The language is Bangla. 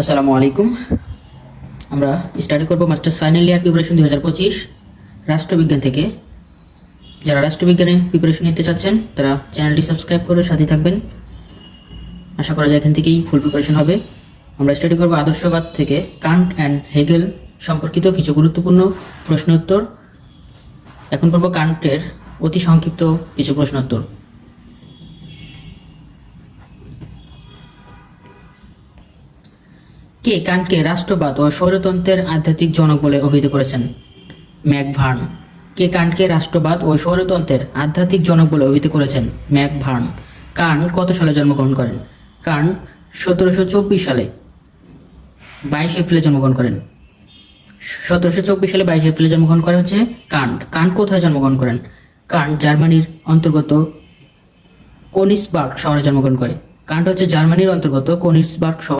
আসসালামু আলাইকুম আমরা স্টাডি করব মাস্টার্স ফাইনাল ইয়ার প্রিপারেশন দুই হাজার পঁচিশ রাষ্ট্রবিজ্ঞান থেকে। যারা রাষ্ট্রবিজ্ঞানে প্রিপারেশন নিতে চাচ্ছেন, তারা চ্যানেলটি সাবস্ক্রাইব করে সাথে থাকবেন। আশা করা যায় এখান থেকেই ফুল প্রিপারেশন হবে। আমরা স্টাডি করব আদর্শবাদ থেকে কান্ট অ্যান্ড হেগেল সম্পর্কিত কিছু গুরুত্বপূর্ণ প্রশ্ন উত্তর এখন পড়ব কান্টের অতি সংক্ষিপ্ত কিছু প্রশ্ন কে কানকে রাষ্ট্রবাদ ও স্বৈরতন্ত্রের আধ্যাত্মিক জনক বলে অভিহিত করেছেন। ম্যাকভার্ন। কে কান্টকে রাষ্ট্রবাদ ও স্বৈরতন্ত্রের আধ্যাত্মিক জনক বলে অভিহিত করেছেন ম্যাকভার্ন। কান কত সালে জন্মগ্রহণ করেন? কান সতেরোশো চব্বিশ সালে বাইশ এপ্রিলে জন্মগ্রহণ করেন। সতেরোশো চব্বিশ সালে বাইশ এপ্রিলে জন্মগ্রহণ করা হচ্ছে কান্ট কান্ট কোথায় জন্মগ্রহণ করেন? কান্ট জার্মানির অন্তর্গত কোনিসবার্গ শহরে জন্মগ্রহণ করে। কান্ট হচ্ছে জার্মানির অন্তর্গত কোনিসবার্গ শহর।